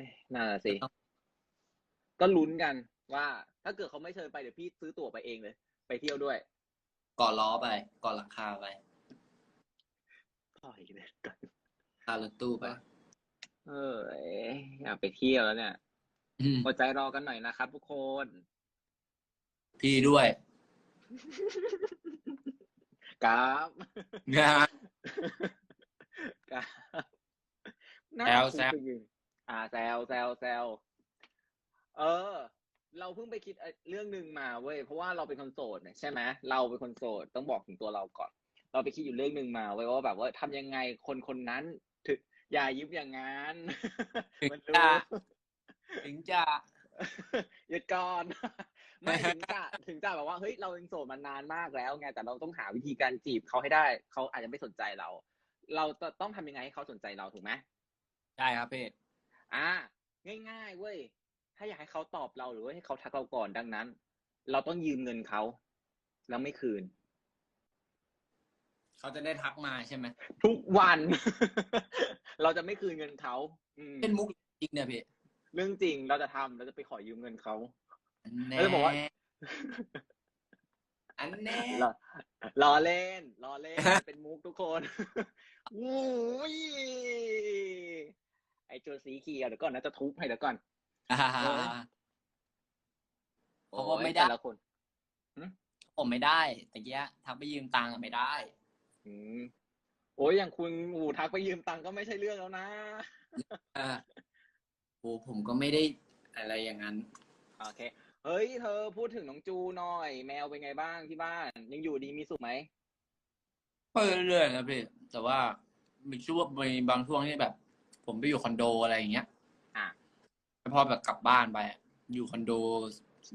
ยน่าสิ ก็ลุ้นกันว่า ถ้าเกิดเขาไม่เชิญไปเดี๋ยวพี่ซื้อตั๋วไปเองเลย ไปเที่ยวด้วยก่อล้อไปก่อหลังคาไปปล่อยเลยกันคารถตู้ไป เอออยากไปเที่ยวแล้วเนี่ยอืมอดใจรอกันหน่อยนะครับทุกคน พี่ด้วยครับงานครับแซวแซวน่าคุย อ่าแซวแซวแซวเออ เราเพิ่งไปคิดเรื่องหนึ่งมาเว้ยเพราะว่าเราเป็นคนโสดเนี่ยใช่ไหมเราเป็นคนโสดต้องบอกถึงตัวเราก่อน เราไปคิดอยู่เรื่องหนึ่งมาเว้ยว่าแบบว่าทำยังไงคนคนนั้นถึงอย่ายิ้มอย่างนั้นถึงมันจะรู้ ถึงจะหยุดก่อน ไม่ถึงจะถึงจะแบบว่าเฮ้ยเราเป็นโสดมานานมากแล้วไงแต่เราต้องหาวิธีการจีบเขาให้ได้ เขาอาจจะไม่สนใจเรา เราจะต้องทำยังไงให้เขาสนใจเราถูกไหมใช่ครับพี่ อ่า ง่ายๆเว้ย ถ้าอยากให้เขาตอบเราหรือว่าให้เขาทักเราก่อนดังนั้น เราต้องยืมเงินเขาแล้วไม่คืน เขาจะได้ทักมาใช่ไหมทุกวัน เราจะไม่คืนเงินเขาอืมเป็นมุกจริงเนี่ยพี่เรื่องจริงเราจะทำเราจะไปขอยืมเงินเขาอันแน่แล้วจะบอกว่า อันแน่ล้อล้อเล่นล้อเล่น เป็นมุกทุกคนอู้ย ไอโจสีเขียวเดี๋ยวก่อนนะจะทุบให้เดี๋ยวก่อนอ่าเพราะว่าไม่ได้โอ้ยแต่ละคนผมไม่ได้แต่เกี้ยทักไปยืมตังค์อะไม่ได้ อืมโอ้ยอย่างคุณอูทักไปยืมตังค์ก็ไม่ใช่เรื่องแล้วนะอ่าโอ้ผมก็ไม่ได้อะไรอย่างนั้น โอเค เฮ้ย เธอพูดถึงน้องจูหน่อย แมวเป็นไงบ้างที่บ้าน ยังอยู่ดีมีสุขไหมก็เรื่อยๆนะพี่แต่ว่ามีช่วงมีบางช่วงที่แบบ ผมไปอยู่คอนโดอะไรอย่างเงี้ย อะแล้วพอแบบกลับบ้านไปอะอยู่คอนโด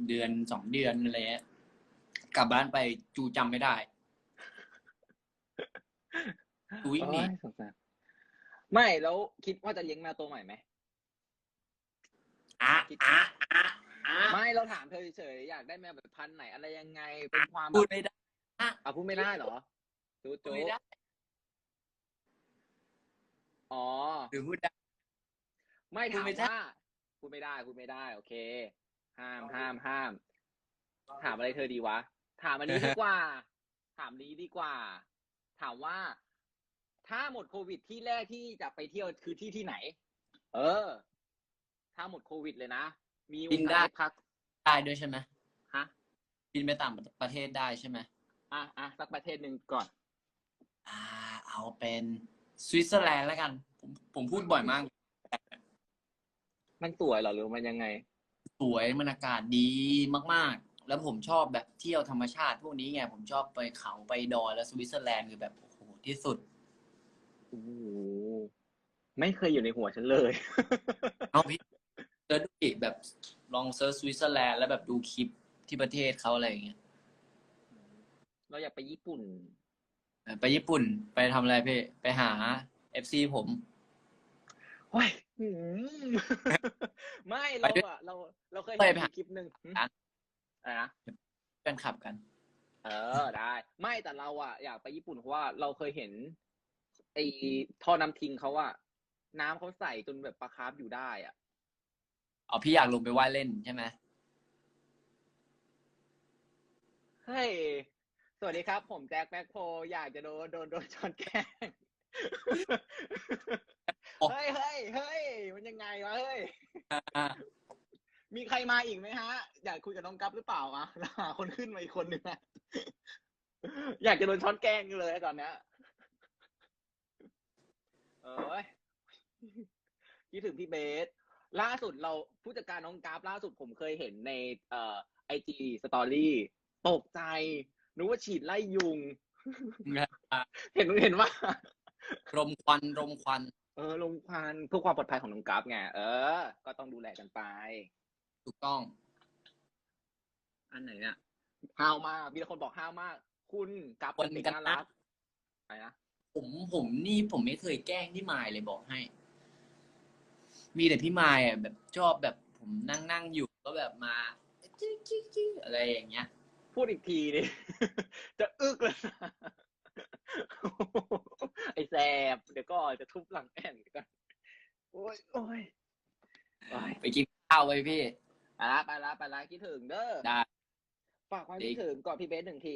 เดือนสองเดือนอะไรเงี้ยกลับบ้านไปจูจำไม่ได้จูวิ่งหนีโอ้ยสงสารไม่แล้วคิดว่าจะเลี้ยงแมวตัวใหม่ไหม อะอะอะอะไม่เราถามเธอเฉยๆอยากได้แมวแบบพันธุ์ไหน อะไรยังไงเป็นความแบพูดบไม่ได้อะอะพูดไม่ได้เหรอจูพูดจูไม่ได้ อ๋อ หรือพูดได้ ไม่พูถาดมไม่ได้ว่าพูดไม่ได้พูดไม่ได้ โอเค ห้ามห้ามห้าม ถามอะไรเธอดีวะ ถามอันนี้ดีกว่า ถามนี้ดีกว่า ถามว่า ถ้าหมดโควิดที่แรกที่จะไปเที่ยวคือที่ที่ไหน เออ ถ้าหมดโควิดเลยนะ มีโอบินได้กาสพักได้ด้วยใช่ไหมฮะบินไปต่างประเทศได้ใช่ไหมอะอะสักประเทศหนึ่งก่อน อ่า เอาเป็น สวิตเซอร์แลนด์แล้วกัน ผมผมพูดบ่อยมาก มันสวยเหรอหรือมันยังไง สวยมันอากาศดีมาก ๆ แล้วผมชอบแบบเที่ยวธรรมชาติพวกนี้ไงผมชอบไปเขาไปดอยแล้วสวิตเซอร์แลนด์คือแบบโอ้โหที่สุดโอ้โหไม่เคยอยู่ในหัวฉันเลย เอาพี่เซิร์ชดูดิแบบลองเซิร์ชสวิตเซอร์แลนด์แล้วแบบดูคลิปที่ประเทศเขาอะไรอย่างเงี้ย เราอยากไปญี่ปุ่น ไปญี่ปุ่นไปทำอะไรพี่ ไปหาเอฟซีผม โอ้ยหืมไม่ไปเราด้วยอะเราเราเคยไปเห็นไปหา คลิปหนึ่งหืมร้านอะไรนะแฟนคลับกัน เออได้ ไม่แต่เราอะอยากไปญี่ปุ่นเพราะว่าเราเคยเห็น ไอ้ท่อน้ำทิ้งเขาอะน้ำเขาใส่จนแบบปลาคาร์ฟอยู่ได้อะเอาพี่อยากลงไปว่ายเล่นใช่ไหม เฮ้ย สวัสดีครับ ผมแจ็คแบ็คโพอยากจะโดนโดนโดนชอนแกงเฮ้ยเฮ้ยเฮ้ยมันยังไงวะเฮ้ยมีใครมาอีกไหมฮะ อยากคุยกับน้องกัฟหรือเปล่าอะหาคนขึ้นมาอีกคนหนึ่งอะอยากจะโดนช้อนแกงเลยตอนเนี้ยเอ้ยคิดถึงพี่เบส ล่าสุดเราผู้จัดการน้องกราฟล่าสุดผมเคยเห็นในเอ่อไอจีสตอรี่ตกใจ นึกว่าฉีดไล่ยุง เห็นเห็นว่า รมควันรมควัน เออลงควันเพื่อความปลอดภัยของน้องกราฟไงเออ ก็ต้องดูแลกันไป ถูกต้อง อันไหนเนี่ยห้าวมากมีแต่คนบอกห้าวมาก คุณกราฟเป็นเด็กน่ารักอะไรนะผมผมนี่ผมไม่เคยแกล้งพี่มายเลยบอกให้ มีแต่พี่มายอะแบบชอบแบบผมนั่งนั่งอยู่ก็แบบมาจิ๊กจิ๊กจิ๊กอะไรอย่างเงี้ย พูดอีกทีดิจะอึกเลยนะไอ้แสบเดี๋ยวก็จะทุบหลังแอนเดี๋ยวก่อนโอ้ยโอ้ยโอ้ยไปกินข้าวไว้พี่ไปละไปละไปละคิดถึงเด้อได้ฝากความคิดถึงก่อนพี่เบสหนึ่งที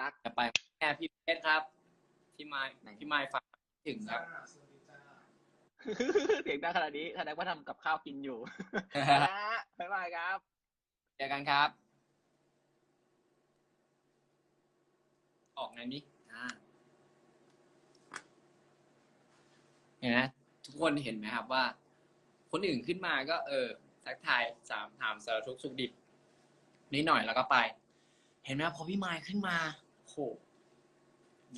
รักจะไปแม่พี่เพชรครับ พี่ไม้ไหนพี่ไม้ฝากคิดถึงครับเสียงดังขนาดนี้แสดงว่าทำกับข้าวกินอยู่ไปละบ๊ายบายครับ เจอกันครับ ออกไงนี่อ่าเห็นไหมทุกคนเห็นไหมครับว่า คนอื่นขึ้นมาก็ เออ ทักทายสามถามสารทุกข์สุขดิบนิดหน่อยแล้วก็ไป เห็นไหมพอพี่ไมค์ขึ้นมาโห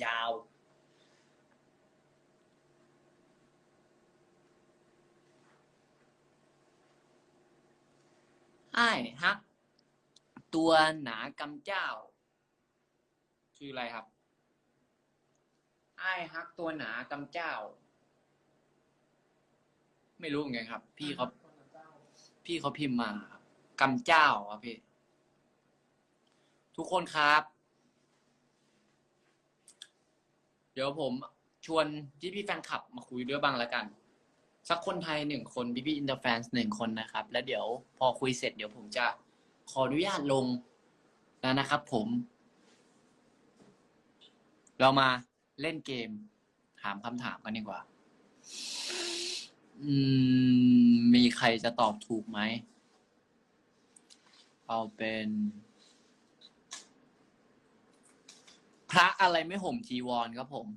ยาว ไอ้ฮัก ตัวหนากำเจ้า ชื่ออะไรครับไอ้ายฮักตัวหนากำเจ้า ไม่รู้เหมือนกันครับ พี่เขาพี่เขาพิมพ์มาครับกำเจ้าครับพี่ ทุกคนครับ เดี๋ยวผมชวนพี่พี่ๆแฟนคลับมาคุยด้วยบ้างแล้วกัน สักคนไทยหนึ่งคนพี่พี่อินเตอร์แฟนหนึ่งคนนะครับ แล้วเดี๋ยวพอคุยเสร็จเดี๋ยวผมจะขออนุญาตลงแล้วนะครับผม เรามาเล่นเกม ถามคำถามกันดีกว่า อืม มีใครจะตอบถูกไหม เอาเป็น พระอะไรไม่ห่มจีวรครับผม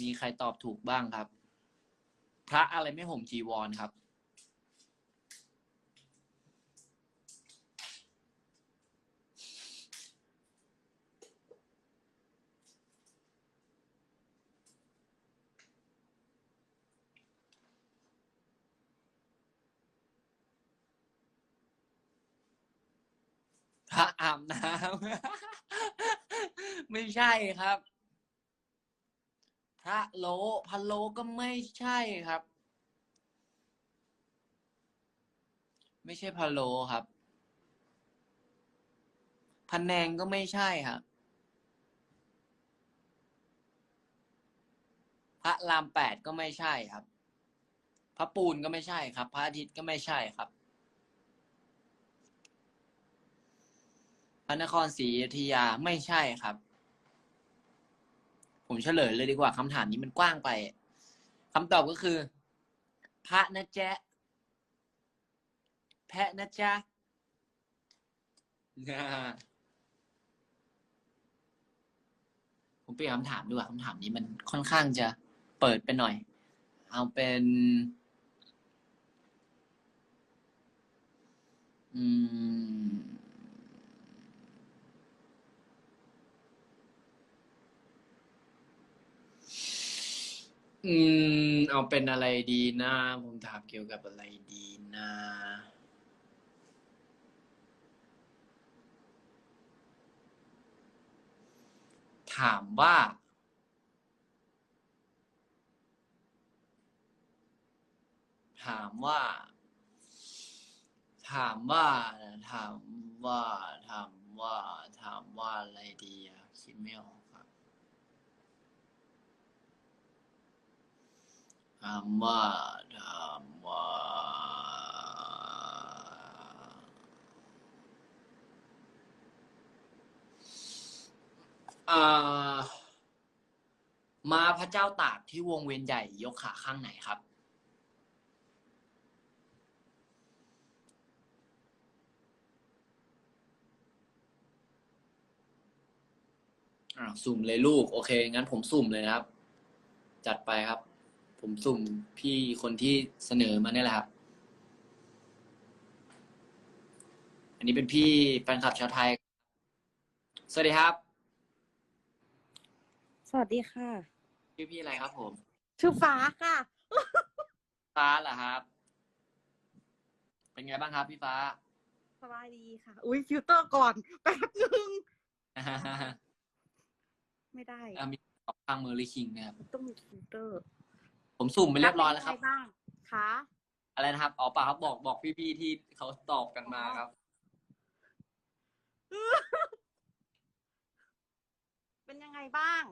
มีใครตอบถูกบ้างครับ พระอะไรไม่ห่มจีวรครับ พระอาบน้ำ ไม่ใช่ครับ พระโลพระโลก็ไม่ใช่ครับ ไม่ใช่พะโลครับพันแนงก็ไม่ใช่ครับพระรามแปดก็ไม่ใช่ครับ พระปูนก็ไม่ใช่ครับ พระอาทิตย์ก็ไม่ใช่ครับ พระนครศรีอยุธยาไม่ใช่ครับ ผมเฉลยเลยดีกว่าคำถามนี้มันกว้างไปคำตอบก็คือ พระนะแจ๊ะแพะนะจ๊ะผมเปลี่ยนคำถามดีกว่าคำถามนี้มันค่อนข้างจะเปิดไปหน่อย เอาเป็น อืม อืม เอาเป็นอะไรดีนะ ผมถามเกี่ยวกับอะไรดีนะ ถามว่า ถามว่า ถามว่า ถามว่า ถามว่า ถามว่าอะไรดีอะคิดไม่ออก ครับถามว่ามวาอ่ามาพระเจ้าตากที่วงเวียนใหญ่ยกขาข้างไหนครับ อ่าสุ่มเลยลูก โอเค งั้นผมสุ่มเลยนะครับ จัดไปครับ ผมสุ่มพี่คนที่เสนอมาเนี่ยแหละครับ อันนี้เป็นพี่แฟนคลับชาวไทย สวัสดีครับ สวัสดีค่ะ ชื่อพี่อะไรครับผม ชื่อฟ้าค่ะ ฟ้าเหรอครับ เป็นไงบ้างครับพี่ฟ้า สบายดีค่ะ อุ้ยฟิลเตอร์ก่อนแป๊บนึง ไม่ได้ อะมีตอบข้างมือลิคิงนะครับ ต้องมีฟิลเตอร์ ผมสุ่มไปเรียบร้อยแล้วครับเป็นงไงบ้างคะอะไรนะครับอ๋อเปล่าครับบอกบอกพี่ๆที่เขาตอบกันมาครับ เป็นยังไงบ้าง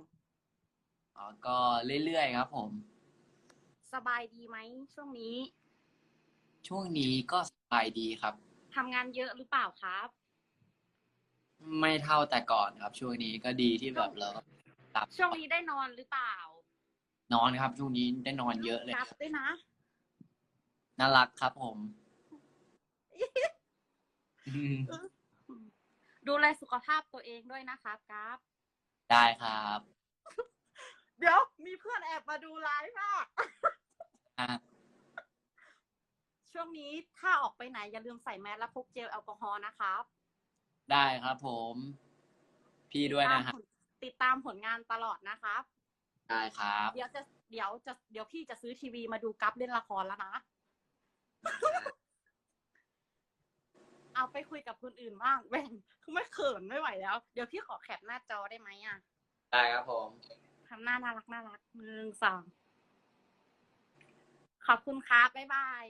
อ๋อก็เรื่อยๆครับ ผม สบายดีไหมช่วงนี้ช่วงนี้ก็สบายดีครับ ทำงานเยอะหรือเปล่าครับ ไม่เท่าแต่ก่อนครับ ช่วงนี้ก็ดีที่แบบเราหลับช่วงนี้ได้นอนหรือเปล่า นอนครับช่วงนี้ได้นอนเยอะเลยคครัรับบด้วยนะ น่ารักครับผมอืมดูแลสุขภาพตัวเองด้วยนะครับครับได้ครับ เดี๋ยวมีเพื่อนแอบมาดูไลฟ์อะ อะช่วงนี้ถ้าออกไปไหนอย่าลืมใส่แมสและพกเจลแอลกอฮอล์นะครับได้ครับผม พี่ด้วยนะฮะติดตามผลงานตลอดนะครับ ได้ครับ เดี๋ยวจะเดี๋ยวจะเดี๋ยวพี่จะซื้อทีวีมาดูกัฟเล่นละครแล้วนะ เอาไปคุยกับคนอื่นบ้างแบ่งคือไม่เขินไม่ไหวแล้ว เดี๋ยวพี่ขอแคปหน้าจอได้ไหมอะได้ครับผมทำหน้าน่ารักน่ารักหนึ่งสองขอบคุณครับบ๊ายบาย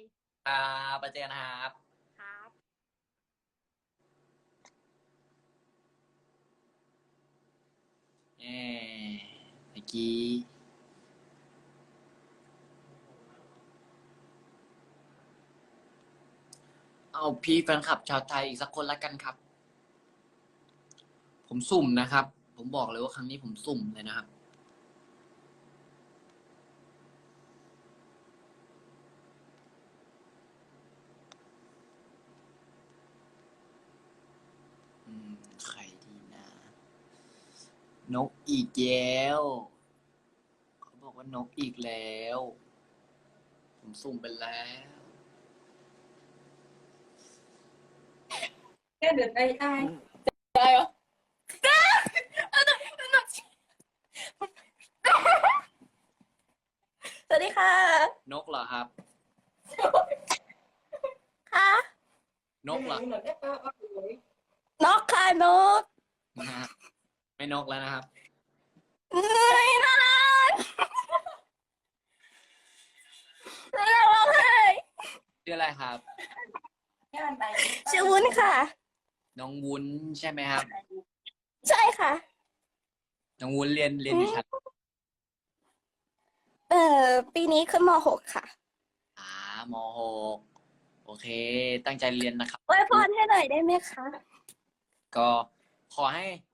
ครับไปเจอกันนะครับครับเอ๊ะ เมื่อกี้เอาพี่แฟนคลับชาวไทยอีกสักคนละกันครับ ผมสุ่มนะครับ ผมบอกเลยว่าครั้งนี้ผมสุ่มเลยนะครับ อืม ใครดีนะ นกอีกแล้วเขาบอกว่านกอีกแล้ว ผมสุ่มไปแล้ว แค่เดินได้ได้ได้เหรอสวัสดีค่ะ นกเหรอครับ ค่ะ นกเหรอ นกค่ะนก นะ ไม่นกแล้วนะครับเฮ้ยน่ารักน่ารักร้องไห้ชื่ออะไรครับ ชื่อวุ้นค่ะ น้องวุ้นใช่ไหมครับ ใช่ค่ะ น้องวุ้นเรียนเรียนอยู่ชั้นเอ่อปีนี้ขึ้นม .6 ค่ะอ่ามหกโอเค ตั้งใจเรียนนะครับ ไว้พรให้หน่อยได้ไหมคะ ก็ขอให้เ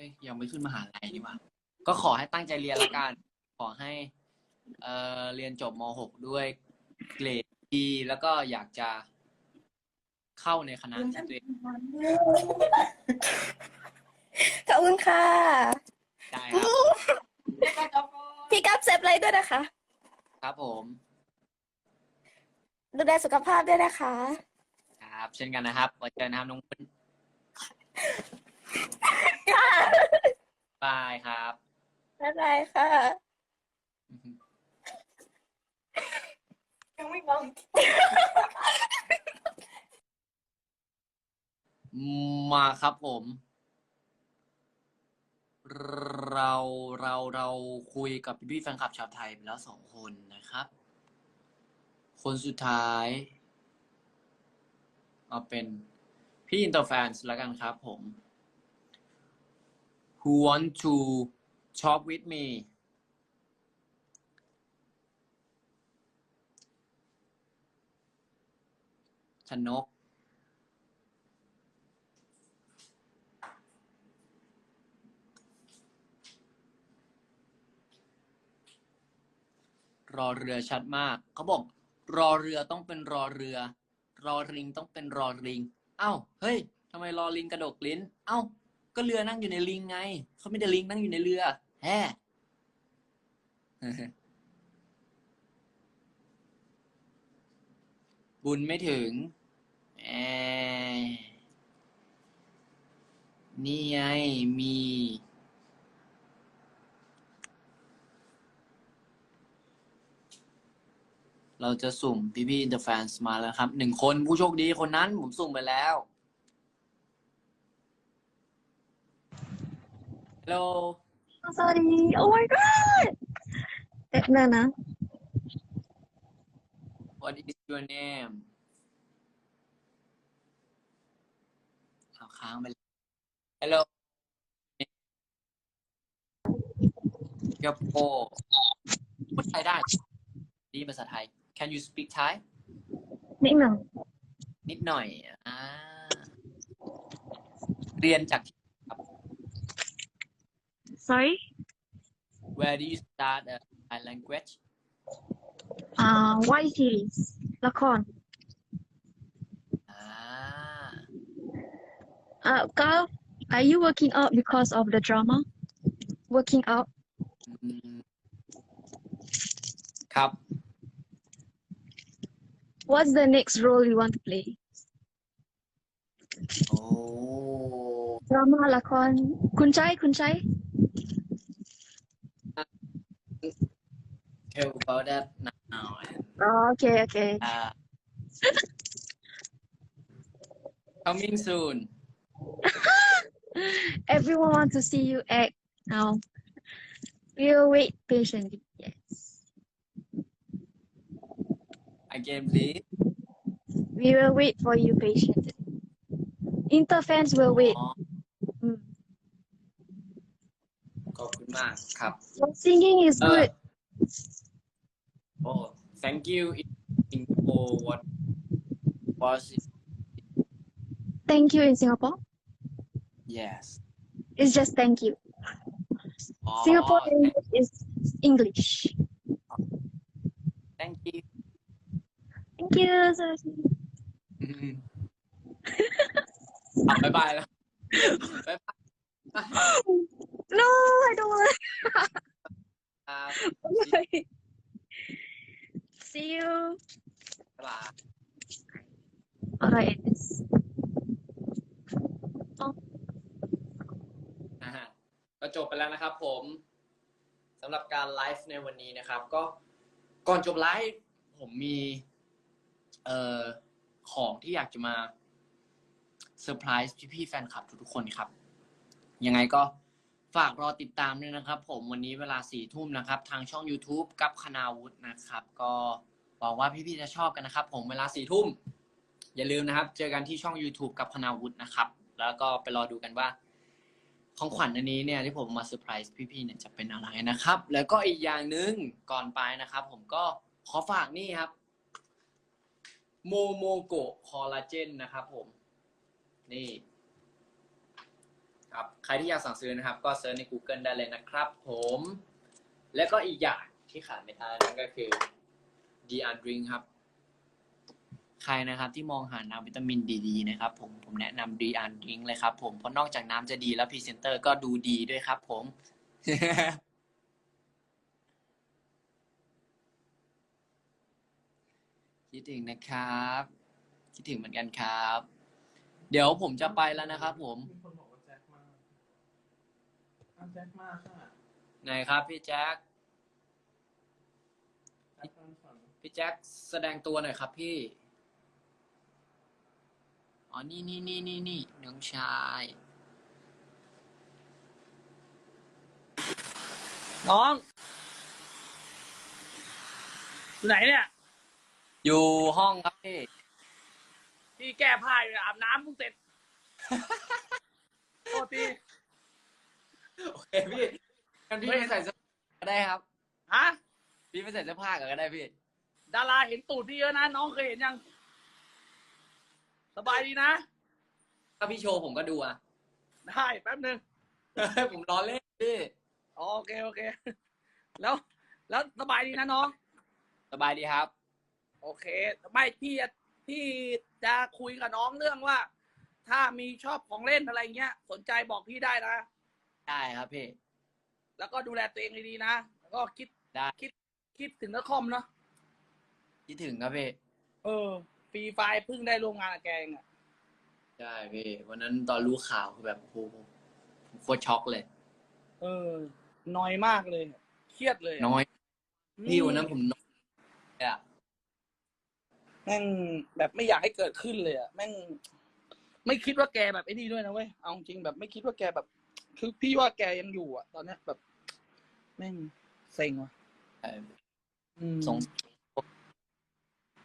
อ้ยยังไม่ขึ้นมหาลัยนี่หว่าก็ขอให้ตั้งใจเรียนละกัน ขอให้เอ่อเรียนจบม .6 ด้วยเกรดดีแล้วก็อยากจะเข้าในคณะที่ตัวเองขอบคุณค่ะได้ครับ พี่กัฟเซฟอะไรด้วยนะคะ ครับผม ดูแลสุขภาพด้วยนะคะ ครับ เช่นกันนะครับไว้เจอกันนะครับน้องวุ้น บายครับบ๊ายบายค่ะ ยังไม่มอง มาครับผม เราเราเราคุยกับพี่ๆแฟนคลับชาวไทยไปแล้วสองคนนะครับ คนสุดท้าย เอาเป็นพี่อินเตอร์แฟนแล้วกันครับผม Who want to shop with me ชนก รอเรือชัดมาก เขาบอก รอเรือต้องเป็นรอเรือ รอริงต้องเป็นรอริง เอ้า เฮ้ยทำไมรอลิงกระดกลิ้น เอ้า ก็เรือนั่งอยู่ในลิงไง เขาไม่ได้ลิงนั่งอยู่ในเรือแฮบุญไม่ถึงแอนี่ไงมี เราจะสุ่มพี่พี่อินเตอร์แฟนมาแล้วครับ หนึ่งคนผู้โชคดีคนนั้นผมสุ่มไปแล้ว ฮัลโหลสวัสดีโอ้ my god เด็กนะนะ What is your name เอาค้างไปเลย Hello สิงคโปร์พูดไทยได้ ดีภาษาไทย Can you speak Thai นิดหนึ่งนิดหน่อย อ่า เรียนจากที่ sorry Where do you start a Thai language อ่า Y series ละครอ่าอ่าก็ are you working out because of the drama working out อืมครับ what's the next role you want to play โอ้ drama ละค tell about that now อ๋อโอเคโอเค อ่า coming soon everyone want to see you act now we'll wait patiently yes again please we will wait for you patiently inter fans will wait อ๋อ Mm. ขอบคุณมากครับ your singing is เออ good โอ้ thank you in for what was it? thank you in Singapore yes it's just thank you อ๋อ Singapore English is English thank you thank you sir. อืมอ่ะบ๊ายบายแล้วบ๊ายบาย no I don't want ครับ See you บ๊ายบาย alright นะฮะก็จบไปแล้วนะครับผมสำหรับการไลฟ์ในวันนี้นะครับ ก็ก่อนจบไลฟ์ผมมีเอ่อของที่อยากจะมาเซอร์ไพรส์พี่ๆแฟนคลับทุกๆคนครับ ยังไงก็ฝากรอติดตามด้วยนะครับ ผมวันนี้เวลาสี่ทุ่มนะครับ ทางช่อง YouTube กับคณาวุฒินะครับ ก็ หวังว่าพี่ๆจะชอบกันนะครับ ผมเวลาสี่ทุ่ม อย่าลืมนะครับ เจอกันที่ช่อง YouTube กับคณาวุฒินะครับ แล้วก็ไปรอดูกันว่า ของขวัญอันนี้เนี่ยที่ผมมาเซอร์ไพรส์พี่ๆเนี่ยจะเป็นอะไรนะครับ แล้วก็อีกอย่างหนึ่งก่อนไปนะครับ ผมก็ขอฝากนี่ครับโมโมโกคอลลาเจนนะครับ ผม นี่ ครับ ใครที่อยากสั่งซื้อนะครับ ก็เซิร์ชใน Google ได้เลยนะครับ ผม แล้วก็อีกอย่างที่ขาดไม่ได้นั่นก็คือ d r Drink ครับ ใครนะครับที่มองหาน้ำวิตามินดีๆนะครับผมผมแนะนำ d r Drink เลยครับผมเพราะนอกจากน้ำจะดีแล้วพรีเซนเตอร์ก็ดูดีด้วยครับผมคิดถึงนะครับ คิดถึงเหมือนกันครับ เดี๋ยวผมจะไปแล้วนะครับ ผมมีคนบอกว่าแจ็คมาอ้าวแจ็คมาค่ะไหนครับพี่แจ็ค แจ็คฟังฝัน พี่แจ็คแสดงตัวหน่อยครับพี่ อ๋อ นี่นี่นี่นี่นี่น้องชาย น้องอยู่ไหนเนี่ย อยู่ห้องครับพี่ พี่แก้ผ้าอยู่อาบน้ำเพิ่งเสร็จ โทษที โอเคพี่กันพี่ไปใส่เสื้อผ้าก็ได้ครับ ฮะ พี่ไปใส่เสื้อผ้าก่อนก็ได้พี่ ดาราเห็นตูดพี่เยอะนะ น้องเคยเห็นยัง สบายดีนะ ถ้าพี่โชว์ผมก็ดูอะ ได้แป๊บหนึ่ง ผมล้อเล่นพี่อ๋อโอเคโอเค แล้ว แล้วสบายดีนะน้อง สบายดีครับ โอเคไม่พี่จะพี่จะคุยกับน้องเรื่องว่า ถ้ามีชอบของเล่นอะไรเงี้ย สนใจบอกพี่ได้นะ ได้ครับพี่ แล้วก็ดูแลตัวเองดีๆนะแล้วก็คิดได้ คิดคิดถึงนักคอมเนาะ คิดถึงครับพี่เออฟรีไฟล์เพิ่งได้ร่วมงานกับแกเองอะใช่พี่วันนั้นตอนรู้ข่าวคือแบบโอ้โหผมโคตรช็อกเลย เออน้อยมากเลย เครียดเลยอะน้อยอืมพี่วันนั้นผมน้อยเลยอะแม่งแบบไม่อยากให้เกิดขึ้นเลยอะแม่งไม่คิดว่าแกแบบไอ้นี่ด้วยนะเว้ยเอาจริงแบบไม่คิดว่าแกแบบ คือพี่ว่าแกยังอยู่อะตอนเนี้ยแบบ แม่งเซ็งว่ะใช่อืม สง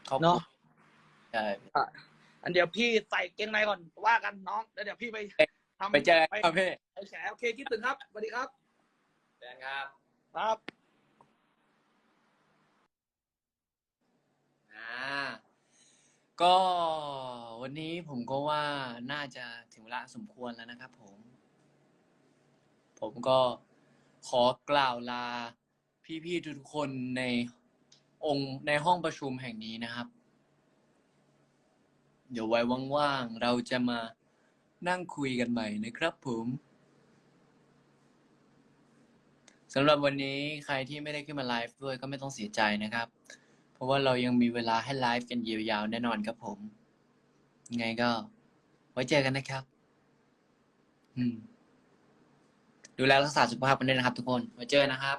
เขาเนาะใช่อันเดี๋ยวพี่ใส่เกงในก่อนว่ากันน้องแล้วเดี๋ยวพี่ไปทำไปเจอไปกันครับพี่ไปแฉโอเคคิดถึงครับสวัสดีครับเจอกันครับคครับอ่าก็วันนี้ผมก็ว่าน่าจะถึงเวลาสมควรแล้วนะครับผม ผมก็ขอกล่าวลาพี่ๆทุกๆคนใน องค์ในห้องประชุมแห่งนี้นะครับ เดี๋ยวไว้ว่างๆเราจะมานั่งคุยกันใหม่นะครับผมสำหรับวันนี้ใครที่ไม่ได้ขึ้นมาไลฟ์ด้วยก็ไม่ต้องเสียใจนะครับ เพราะว่าเรายังมีเวลาให้ไลฟ์กันยาวๆแน่นอนครับผม ยังไงก็ ไว้เจอกันนะครับ อืม ดูแลรักษาสุขภาพกันด้วยนะครับทุกคน ไว้เจอกันนะครับ